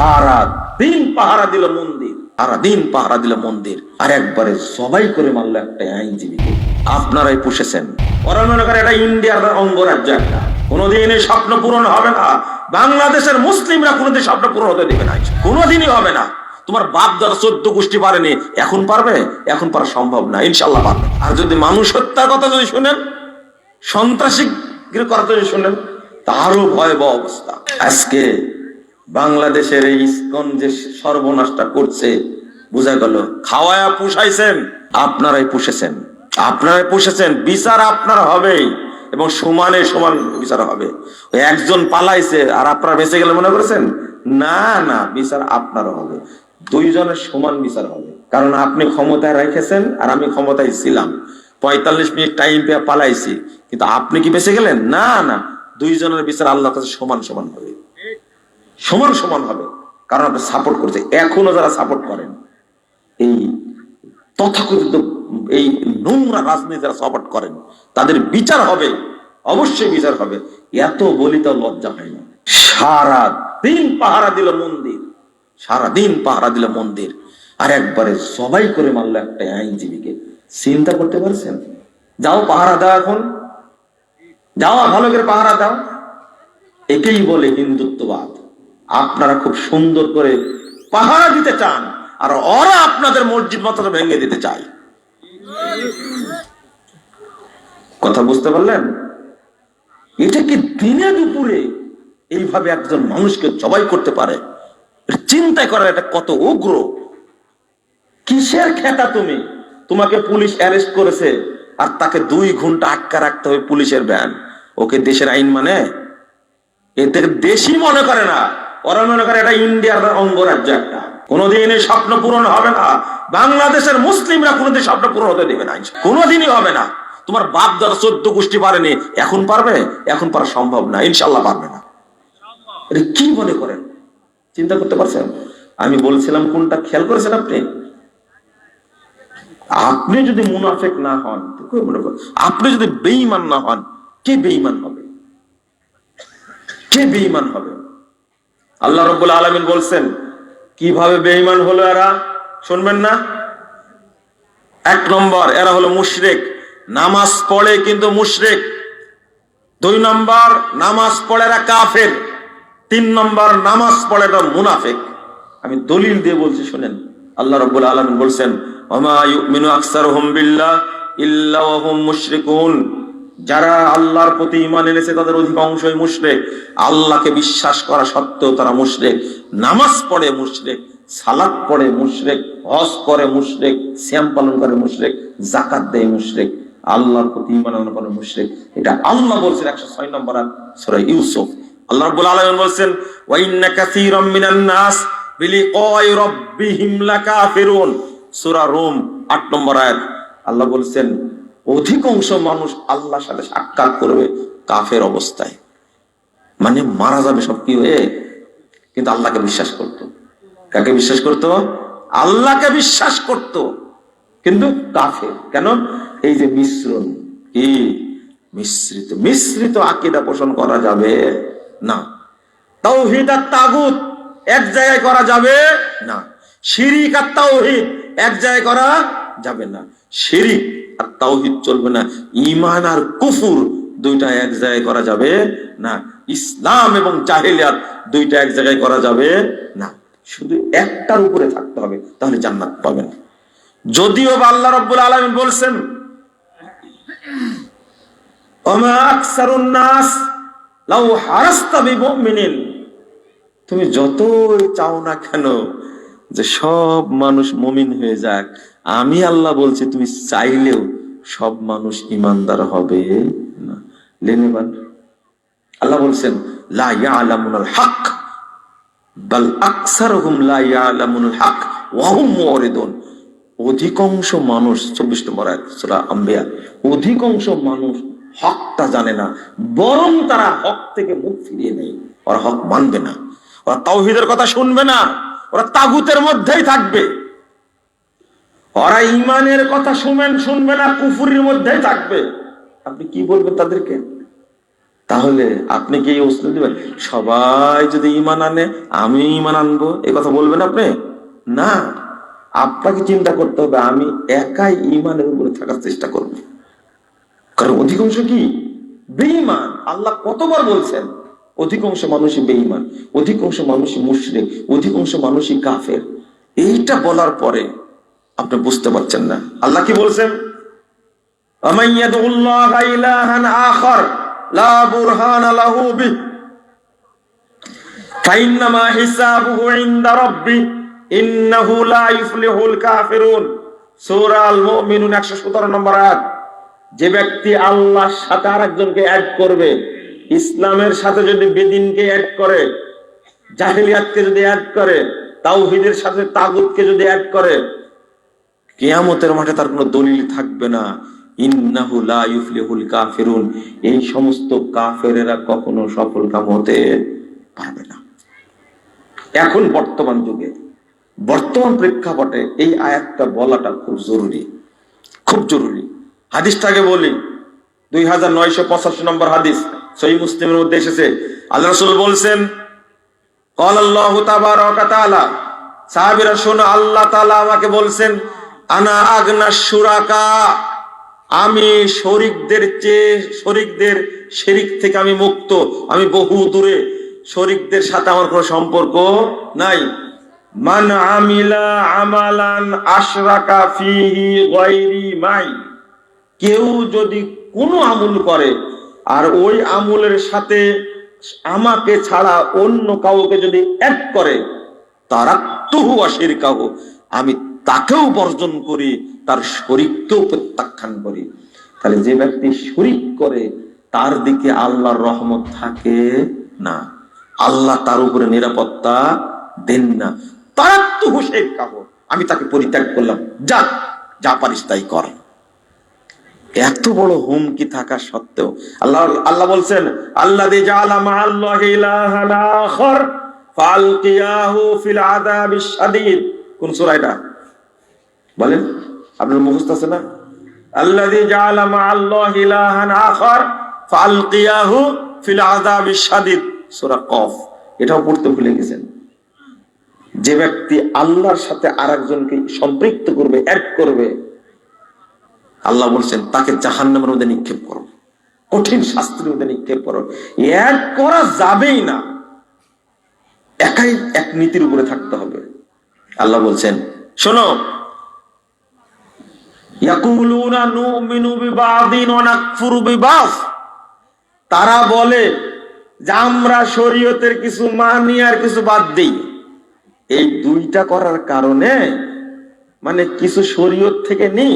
সারা দিন পাহারা দিল মন্দির, সারা দিন পাহারা দিল মন্দির। আর একবারে সবাই করে মারলো একটা আইনজীবী। আপনারাই পুষেছেন। ওরা মনে করে এটা ইন্ডিয়ার অঙ্গরাজ্য একটা। কোনোদিন এই স্বপ্ন পূরণ হবে না। বাংলাদেশের মুসলিমরা কোনোদিন স্বপ্ন পূরণ হতে দেবে না। কোনোদিনই হবে না। তোমার বাপ দাদা চোদ্দ গোষ্ঠী পারেনি, এখন পারবে? এখন পারা সম্ভব না। ইনশাল্লাহ পারবে। আর যদি মানুষ হত্যার কথা যদি শুনেন সন্ত্রাসী কথা যদি শুনেন, তারও ভয়াবহ অবস্থা। আজকে বাংলাদেশের এই ইস্কন যে সর্বনাশটা করছে, বোঝা গেল। খাওয়ায়া পুষাইছেন, আপনারাই পুষেছেন। আপনারাই পুষেছেন, বিচার আপনার হবেই এবং সমানে সমান বিচার হবে। একজন পালাইছে আর আপনারা বেঁচে গেলে মনে করেছেন? না না, বিচার আপনার হবে। দুইজনের সমান বিচার হবে। কারণ আপনি ক্ষমতায় রেখেছেন আর আমি ক্ষমতায় ছিলাম। পঁয়তাল্লিশ মিনিট টাইম পেয়ে পালাইছি। কিন্তু আপনি কি বেঁচে গেলেন? না না, দুইজনের বিচার আল্লাহ কাছে সমান সমান হবে। সমান সমান হবে কারণ আপনি সাপোর্ট করছে এখনও যারা সাপোর্ট করেন, এই তথাকথিত এই নোংরা রাজনীতি যারা সাপোর্ট করেন, তাদের বিচার হবে, অবশ্যই বিচার হবে। এত বলি তো লজ্জা হয় না। সারা দিন পাহারা দিল মন্দির সারা দিন পাহারা দিল মন্দির। আর একবারে সবাই করে মারলো একটা আইনজীবীকে। চিন্তা করতে পারছেন? যাও পাহারা দাও এখন। যাও, ভালো করে পাহারা দাও। একেই বলে হিন্দুত্ববাদ। আপনারা খুব সুন্দর করে পাহারা দিতে চান, আর ওরা আপনাদের মসজিদ মতো ভেঙে দিতে চায়। কথা বুঝতে পারলেন? এটা কি দিনে দুপুরে এইভাবে একজন মানুষকে জবাই করতে পারে? চিন্তা করার এটা কত উগ্র? কিসের খেতা তুমি? তোমাকে পুলিশ অ্যারেস্ট করেছে, আর তাকে দুই ঘণ্টা আটকা রাখতে হবে পুলিশের ব্যান ওকে দেশের আইন মানে? এদের দেশই মনে করে না। ওরা মনে করে এটা ইন্ডিয়ার অঙ্গরাজ্য একটা। কোনোদিন এই স্বপ্ন পূরণ হবে না। বাংলাদেশের মুসলিমরা কোনোদিন স্বপ্ন পূরণ হতে দেবে না। কোনোদিনই হবে না। তোমার বাপ, দাদা, চোদ্দ গোষ্ঠী পারেনি, এখন পারবে? এখন পারা সম্ভব না ইনশাল্লাহ পারবে না। কি মনে করেন? চিন্তা করতে পারছেন? আমি বলছিলাম, কোনটা খেয়াল করেছেন আপনি? আপনি যদি মুনাফেক না হন মনে করেন আপনি যদি বেঈমান না হন, কে বেঈমান হবে? কে বেঈমান হবে? আল্লাহ রব্বুল আলমিন বলছেন, কীভাবে বেঈমান হলো এরা? শুনবেন না? এক নম্বর, এরা হলো মুশরেক। নামাজ পড়ে কিন্তু মুশরেক। দুই নম্বর, নামাজ পড়ে এরা কাফের। তিন নম্বর, নামাজ পড়ে এরা মুনাফেক। আমি দলিল দিয়ে বলছি, শুনেন। আল্লাহ রব্বুল আলমিন বলছেন ওমা ইউমিনু আকসারুহুম বিল্লাহ ইল্লা ওয়া মুশরিকুন। যারা আল্লাহর প্রতি ইমান এনেছে, তাদের অধিকাংশই মুশরেক। আল্লাহকে বিশ্বাস করা সত্ত্বেও তারা মুশরেক। নামাজ পড়ে মুশরেক সালাদ পড়ে মুশরেক, হজ করে মুশরেক শ্যাম পালন করে মুশরেক জাকাত দেয় মুশরেক। আল্লাহর প্রতি ইমান আনয়ন করে মুশরেক। এটা আল্লাহ বলছেন একশো ছয় নম্বর আর সূরা ইউসুফ। আল্লাহ রাব্বুল আলামিন বলছেন, ওয়া ইন্না কাসীরাম মিনান নাস বিলিকাই রাব্বিহিম লাকাফিরুন। সূরা রুম 8 নম্বর আয়াত। আল্লাহ বলছেন অধিকাংশ মানুষ আল্লাহর সাথে সাক্ষাৎ করবে কাফের অবস্থায়। মানে মারা যাবে সব কি হয়ে? কিন্তু আল্লাহকে বিশ্বাস করত। কাকে বিশ্বাস করত? আল্লাহকে বিশ্বাস করত। কিন্তু কাফের। কেন? এই যে মিশ্রণ। কি? মিশ্রিত। মিশ্রিত আকিদা পোষণ করা যাবে না। তৌহিদ আর তাগুত এক জায়গায় করা যাবে না। শিরিক আর তাওহিদ এক জায়গায় করা যাবে না। শিরিক আর তাওহিদ চলবে না। ইমান আর কুফুর দুইটা এক জায়গায় করা যাবে না। ইসলাম এবং জাহেলিয়াত দুইটা এক জায়গায় করা যাবে না। শুধু একটার উপরে থাকতে হবে, তাহলে জান্নাত পাবেন। যদিও বা আল্লাহ রব্বুল আলামিন বলছেন তুমি যতই চাও না কেন যে সব মানুষ মমিন হয়ে যাক। আমি আল্লাহ বলছি, তুমি চাইলেও সব মানুষ ইমানদার হবে না। আল্লাহ বলছেন অধিকাংশ মানুষ, চব্বিশ নম্বর আম্বিয়া, অধিকাংশ মানুষ হকটা জানে না, বরং তারা হক থেকে মুখ ফিরিয়ে নেয়। ওরা হক মানবে না। ওরা তাওহিদের কথা শুনবে না। ওরা তাগুতের মধ্যেই থাকবে। ওরা ইমানের কথা শুনবেন, শুনবে না, কুফুরির মধ্যে থাকবে। আপনি কি বলবেন তাদেরকে? তাহলে আপনি কি এই অস্ত্র দিবেন? সবাই যদি ইমান আনে আমি ইমান আনব। এই কথা বলবেন আপনি? না। আপনাকে চিন্তা করতে হবে, আমি একাই ইমানের উপরে থাকার চেষ্টা করব। কারণ অধিকাংশ কি? বেঈমান। আল্লাহ কতবার বলছেন, অধিকাংশ মানুষই বেঈমান, অধিকাংশ মানুষই মুশরিক, অধিকাংশ মানুষই কাফের। এইটা বলার পরে আপনি বুঝতে পারছেন না। আল্লাহ কি বলছেন? যে ব্যক্তি আল্লাহর সাথে আর একজনকে অ্যাড করবে, ইসলামের সাথে যদি বেদিনকে অ্যাড করে, জাহিলিয়াতকে যদি অ্যাড করে, তাওহিদের সাথে তাগুদকে যদি অ্যাড করে কেয়ামতের মাঠে তার কোনো দলিল থাকবে না। এই সমস্ত কাফেরেরা কখনো সফল কাম হতে পারবে না। এখন বর্তমান যুগে, বর্তমান প্রেক্ষাপটে এই আয়াতটা বলাটা খুব জরুরি। খুব জরুরি। হাদিসটাকে বলি। দুই হাজার নয়শো পঁচাশি নম্বর হাদিস, সহি মুসলিমের মধ্যে এসেছে। আল্লাহ বলছেন আল্লাহ শোনো, আল্লাহ আমাকে বলছেন আনা আগনা সুরাকা। আমি শরিকদের চেয়ে, শরিকদের শিরিক থেকে আমি মুক্ত। আমি বহু দূরে। শরিকদের সাথে আমার কোনো সম্পর্ক নাই। মান আমিলা আমালান আশরাকা ফিহি গায়রি মাই। কেউ যদি কোনো আমল করে, আর ওই আমলের সাথে আমাকে ছাড়া অন্য কাউকে যদি এক করে তারা তহু আশির কাহ আমি তাকেও বর্জন করি, তার শরিককেও প্রত্যাখ্যান করি। তাহলে যে ব্যক্তি শরিক করে, তার দিকে আল্লাহর রহমত থাকে না। আল্লাহ তার উপরে নিরাপত্তা দেন না। তারা তো হুশের কাহ, আমি তাকে পরিত্যাগ করলাম। যা যা পারিস তাই কর। এত বড় হুমকি থাকা সত্ত্বেও আল্লাহ আল্লাহ বলছেন আল্লাহ কোন সূরা এটা? বলেন, আপনার মুখস্থ আছে না? যে ব্যক্তি আল্লাহর সাথে আরেকজনকে সম্পৃক্ত করবে, অ্যাড করবে, আল্লাহ বলছেন, তাকে জাহান্নামের মধ্যে নিক্ষেপ করো। কঠিন শাস্তির মধ্যে নিক্ষেপ করো। এক করা যাবেই না। একাই এক নীতির উপরে থাকতে হবে। আল্লাহ বলছেন, শোনো তারা বলে যে আমরা শরীয়তের কিছু মানি আর কিছু বাদ দেই। এই দুইটা করার কারণে মানে কিছু শরীয়ত থেকে নেই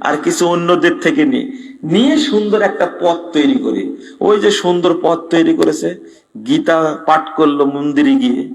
আর কিছু অন্যদের থেকে নিই। নিয়ে সুন্দর একটা পথ তৈরি করি। ওই যে সুন্দর পথ তৈরি করেছে, গীতা পাঠ করল মন্দিরে গিয়ে।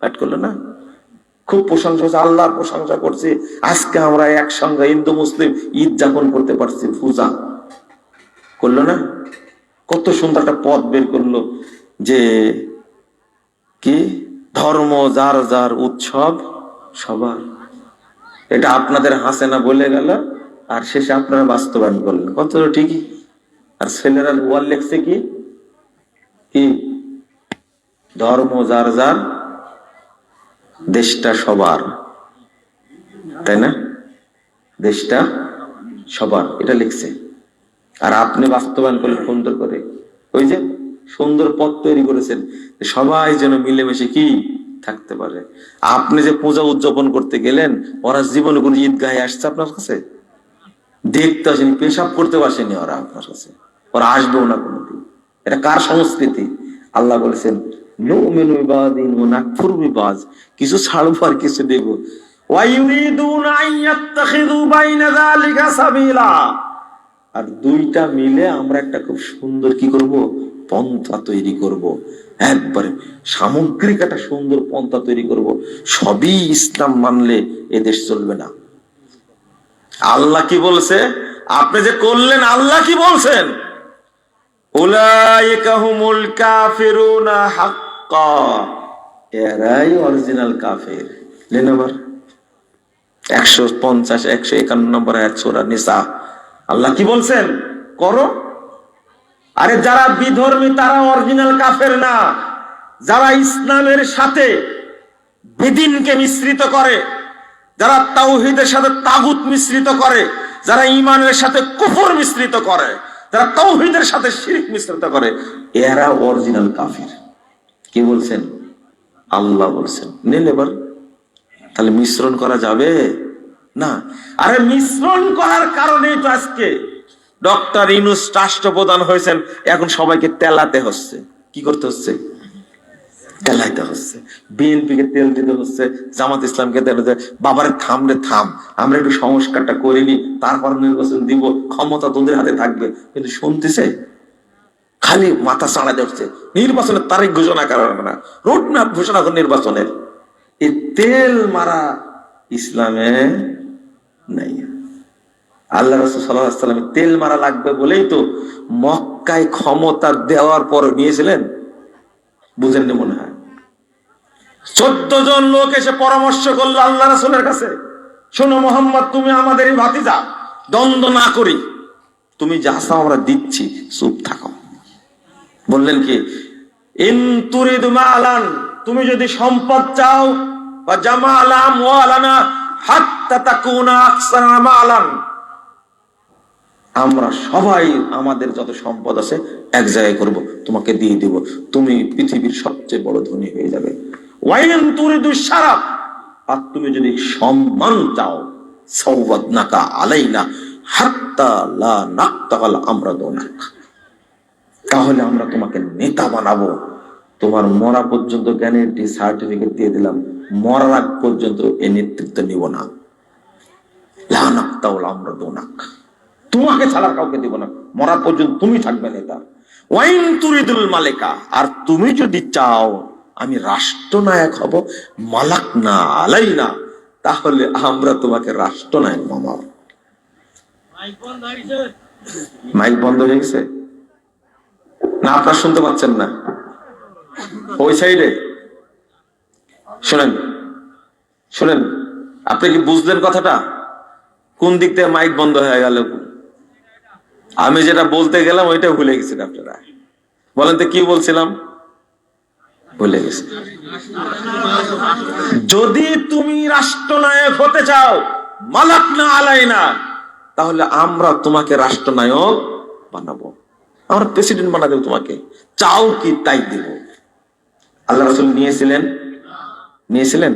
পাঠ করল না? খুব প্রশংসা করছে, আল্লাহর প্রশংসা করছে। আজকে আমরা একসঙ্গে হিন্দু, মুসলিম ঈদ যাপন করতে পারছি, পূজা। করল না? কত সুন্দর একটা পথ বের করল যে কি? ধর্ম, যার যার উৎসব, সবার। এটা আপনাদের হাসে না বলে গেল, আর শেষে আপনারা বাস্তবায়ন করলেন। কত ঠিকই। আর ছেলেরা ওয়াল লেখছে কি? ধর্ম, যার যার দেশটা সবার, তাই না? দেশটা সবার, এটা লিখছে। আর আপনি বাস্তবায়ন করলেন সুন্দর করে। ওই যে সুন্দর পথ তৈরি করেছেন সবাই যেন মিলেমিশে কি থাকতে পারে। আপনি যে পূজা উদযাপন করতে গেলেন, ওরা জীবনে কোন ঈদগাহে আসছে আপনার কাছে? দেখতে আসেনি, পেশাব করতে আসেনি ওরা আপনার কাছে। ওরা আসবেও না কোনোদিন। এটা কার সংস্কৃতি? আল্লাহ বলেছেন কিছু ছাড়বো আর কিছু দেব। আর দুইটা মিলে আমরা একটা খুব সুন্দর কি করব? পন্থা তৈরি করব। একবারে সামগ্রিক একটা সুন্দর পন্থা তৈরি করব। সবই ইসলাম মানলে এদেশ চলবে না। আল্লাহ কি বলছে? আপনি যে করলেন, আল্লাহ কি বলছেন? উলাইকা হুমুল কাফিরুনা হাক্কা। এরাই অরিজিনাল কাফের। লেন আবার একশো পঞ্চাশ, একশো একান্ন নম্বর সূরা নিসা। আল্লাহ কি বলছেন? করো। আরে যারা বিধর্মী, তারা অরিজিনাল কাফের না। যারা ইসলামের সাথে বেদিনকে মিশ্রিত করে, যারা তাওহিদের সাথে তাগুত মিশ্রিত করে, যারা ইমানের সাথে কুফর মিশ্রিত করে, যারা তাওহিদের সাথে শিরিক মিশ্রিত করে, এরা অরিজিনাল কাফির। কি বলছেন? আল্লাহ বলছেন। নেন এবার। তাহলে মিশ্রণ করা যাবে? না। আরে মিশ্রণ করার কারণেই তো আজকে ডক্টর ইনুস রাষ্ট্রপ্রধান হয়েছেন। এখন সবাইকে তেলাতে হচ্ছে। কি করতে হচ্ছে? তেলাইতে হচ্ছে। বিএনপি কে তেল দিতে হচ্ছে, জামাত ইসলামকে তেল দিতে বাবার থাম রে থাম। আমরা একটু সংস্কারটা করিনি, তারপর নির্বাচন দিব। ক্ষমতা তোদের হাতে থাকবে। কিন্তু শুনতেছে? খালি মাথা চাড়া যাচ্ছে নির্বাচনের তারিখ ঘোষণা করা না। রোড ম্যাপ ঘোষণা করে নির্বাচনের। এই তেল মারা ইসলামে নাই। আল্লাহ রসুল তেল মারা লাগবে বলেই তো মক্কায় ক্ষমতা দেওয়ার পর নিয়েছিলেন। বুঝেননি মনে হয়। চোদ্দ জন লোক এসে পরামর্শ করল আল্লাহ রসুলের কাছে। শোনো মোহাম্মদ, তুমি আমাদের এই ভাতিজা। দ্বন্দ্ব না করি। তুমি যা আমরা দিচ্ছি। চুপ থাকো। বললেন কি? তুমি যদি সম্পদ চাও, বা জামা আলাম ও আলানা হাত্তা আমরা সবাই আমাদের যত সম্পদ আছে, এক জায়গায় করব, তোমাকে দিয়ে দিব। তুমি পৃথিবীর সবচেয়ে বড় ধনী হয়ে যাবে। আর তুমি যদি সম্মান চাও সৌবাদ নাকা আলাইনা, হাত্তা লা নাক্তাকাল আমরা দোনাক। তাহলে আমরা তোমাকে নেতা বানাবো। তোমার মরা পর্যন্ত জ্ঞানের সার্টিফিকেট দিয়ে দিলাম। মরার আগ পর্যন্ত এ নেতৃত্ব নিব না। লানাক তাহলে আমরা দোনাক। তোমাকে ছাড়া কাউকে দিব না। মরা পর্যন্ত তুমি থাকবে নেতা। ওয়াইন তুরিদুল মালিকা আর তুমি যদি চাও আমি রাষ্ট্রনায়ক হব মালাক না আলাই না তাহলে আমরা তোমাকে রাষ্ট্রনায়ক মামা মাইক বন্ধ হয়ে গেছে? না, আপনার শুনতে পাচ্ছেন না। ওই সাইডে। শোনেন। শোনেন। আপনি কি বুঝলেন কথাটা? কোন দিক থেকে মাইক বন্ধ হয়ে গেল? আমি যেটা বলতে গেলাম ওইটা ভুলে গেছেন আপনারা। বলেন তো, কি বলছিলাম? ভুলে গেছি। যদি তুমি রাষ্ট্রনায়ক হতে চাও, মালাক না আলাই না তাহলে আমরা তোমাকে রাষ্ট্রনায়ক বানাবো। আমরা প্রেসিডেন্ট বানা দেবো তোমাকে। চাও কি, তাই দেব। আল্লাহ রসুল নিয়েছিলেন? নিয়েছিলেন?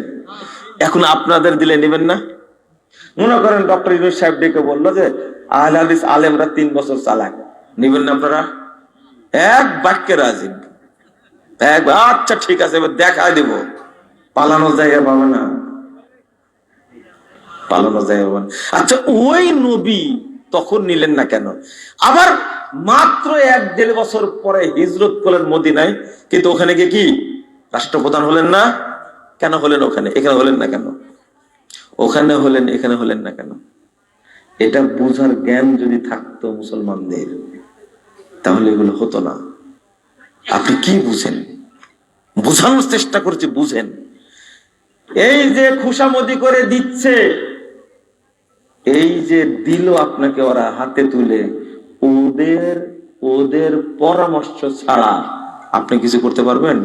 এখন আপনাদের দিলে নেবেন না? মনে করেন ডক্টর ইউনুস সাহেব ডেকে বলল যে, আহল আলেমরা তিন বছর চালাক। নেবেন না আপনারা? এক বাক্যে রাজি। এক আচ্ছা ঠিক আছে, এবার দেখা দিব। পালানোর জায়গা পাবে না। পালানোর জায়গা পাবে। আচ্ছা ওই নবী তখন নিলেন না কেন? আবার মাত্র এক দেড় বছর পরে হিজরত করলেন মদিনায়, কিন্তু ওখানে গিয়ে কি? রাষ্ট্রপ্রধান হলেন না? কেন হলেন ওখানে? এখানে হলেন না কেন? ওখানে হলেন, এখানে হলেন না কেন? এটা বোঝার জ্ঞান যদি থাকতো মুসলমানদের, তাহলে এগুলো হতো না। আপনি কি বুঝেন? বোঝানোর চেষ্টা করছি, বুঝেন। এই যে খুশামতি করে দিচ্ছে, এই যে দিল আপনাকে ওরা হাতে তুলে ওদের ওদের পরামর্শ ছাড়া আপনি কিছু করতে পারবেন?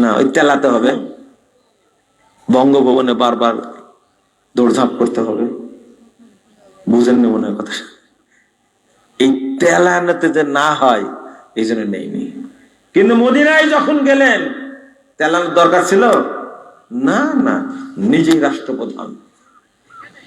না, ওই তেলাতে হবে। বঙ্গভবনে বারবার দৌড়ঝাঁপ করতে হবে। বুঝেন না মনে হয় কথা এই তেলানাতে যে না হয়, এই জন্য নেইনি কিন্তু মদিনায় যখন গেলেন, তেলানোর দরকার ছিল? না না, নিজেই রাষ্ট্রপ্রধান।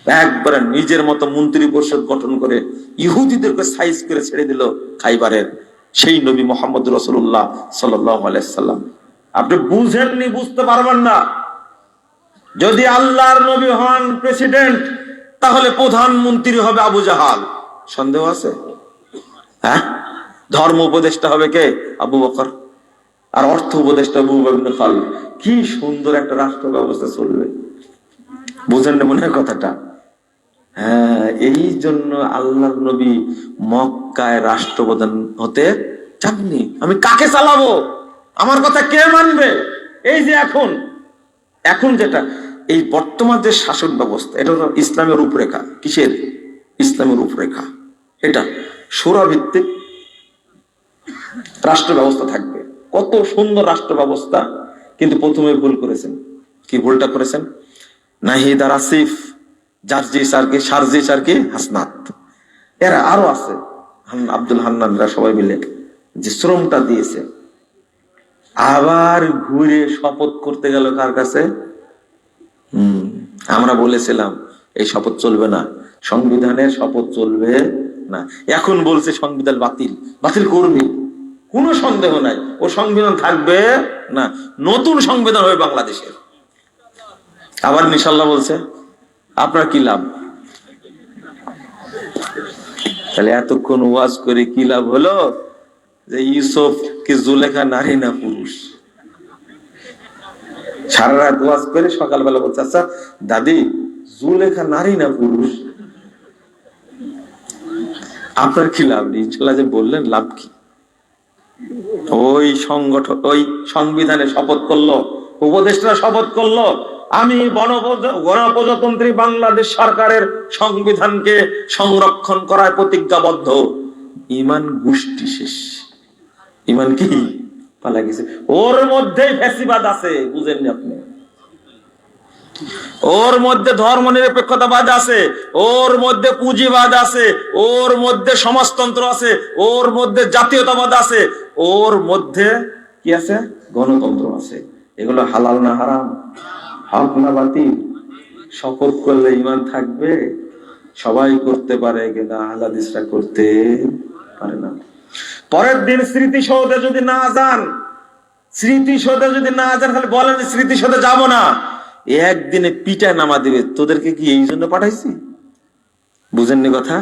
একবারে নিজের মতো মন্ত্রী পরিষদ গঠন করে ইহুদিদেরকে সাইজ করে ছেড়ে দিল খাইবারের সেই নবী মোহাম্মদ রসুল্লাহ সাল্লাম। আপনি বুঝেননি, বুঝতে পারবেন না। যদি আল্লাহর নবী হন প্রেসিডেন্ট তাহলে প্রধানমন্ত্রী হবে আবু জাহাল। সন্দেহ আছে? হ্যাঁ? ধর্ম উপদেষ্টা হবে কে? আবু বকর। আর অর্থ উপদেষ্টা আবু খাল কি সুন্দর একটা রাষ্ট্র ব্যবস্থা চলবে। বুঝেন না মনে হয় কথাটা? এই জন্য আল্লাহর নবী মক্কায় রাষ্ট্রপ্রধান হতে চাননি। আমি কাকে চালাবো? আমার কথা কে মানবে? এই যে এখন এখন যেটা, এই বর্তমান যে শাসন ব্যবস্থা, এটা হলো ইসলামের রূপরেখা। কিসের? ইসলামের রূপরেখা। এটা ভিত্তিক রাষ্ট্র ব্যবস্থা থাকবে। কত সুন্দর রাষ্ট্র ব্যবস্থা, কিন্তু প্রথমে ভুল করেছেন। কি ভুলটা করেছেন? নাহিদার আসিফ জার্জি সারকে সারজি সারকে হাসনাত। এরা আরও আছে। আব্দুল হান্নানরা সবাই মিলে যে শ্রমটা দিয়েছে। আবার ঘুরে শপথ করতে গেল কার কাছে? আমরা বলেছিলাম, এই শপথ চলবে না। সংবিধানের শপথ চলবে না। এখন বলছে সংবিধান বাতিল। বাতিল করবে। কোনো সন্দেহ নাই। ও সংবিধান থাকবে না। নতুন সংবিধান হবে বাংলাদেশের। আবার নিশাল্লাহ বলছে আপনার কি লাভ? তাহলে এতক্ষণ ওয়াজ করে কি লাভ হলো? যে ইউসুফ কি জুলেখা নারী না পুরুষ? সারা রাত ওয়াজ করে সকালবেলা বলছে আচ্ছা দাদি, জুলেখা নারী না পুরুষ? আপনার কি লাভ নেই? যে বললেন, লাভ কি? ওই সংগঠন, ওই সংবিধানে শপথ করল উপদেষ্টা শপথ করল আমি গণপ্রজাতন্ত্রী বাংলাদেশ সরকারের সংবিধানকে সংরক্ষণ করার প্রতিজ্ঞাবদ্ধ। ইমান গোষ্ঠী শেষ। ইমান কি? পালা গেছে। ওর মধ্যে ফ্যাসিবাদ আছে, বুঝেননি আপনি? ওর মধ্যে ধর্ম নিরপেক্ষতাবাদ আছে, ওর মধ্যে পুঁজিবাদ আছে, ওর মধ্যে সমাজতন্ত্র আছে, ওর মধ্যে জাতীয়তাবাদ আছে, ওর মধ্যে কি আছে? গণতন্ত্র আছে। এগুলো হালাল না হারাম? হক না বাতিল শপথ করলে ইমান থাকবে, সবাই করতে পারে কিন্তু আহলাদিসরা করতে পারে না। পরের দিন স্মৃতিসৌধে যদি না যান, স্মৃতিসৌধে যদি না যান, তাহলে বলেন স্মৃতিসৌধে যাব না। একদিনে পিটায় নামা দিবে। তোদেরকে কি এই জন্য পাঠাইছি? বুঝেননি কথা?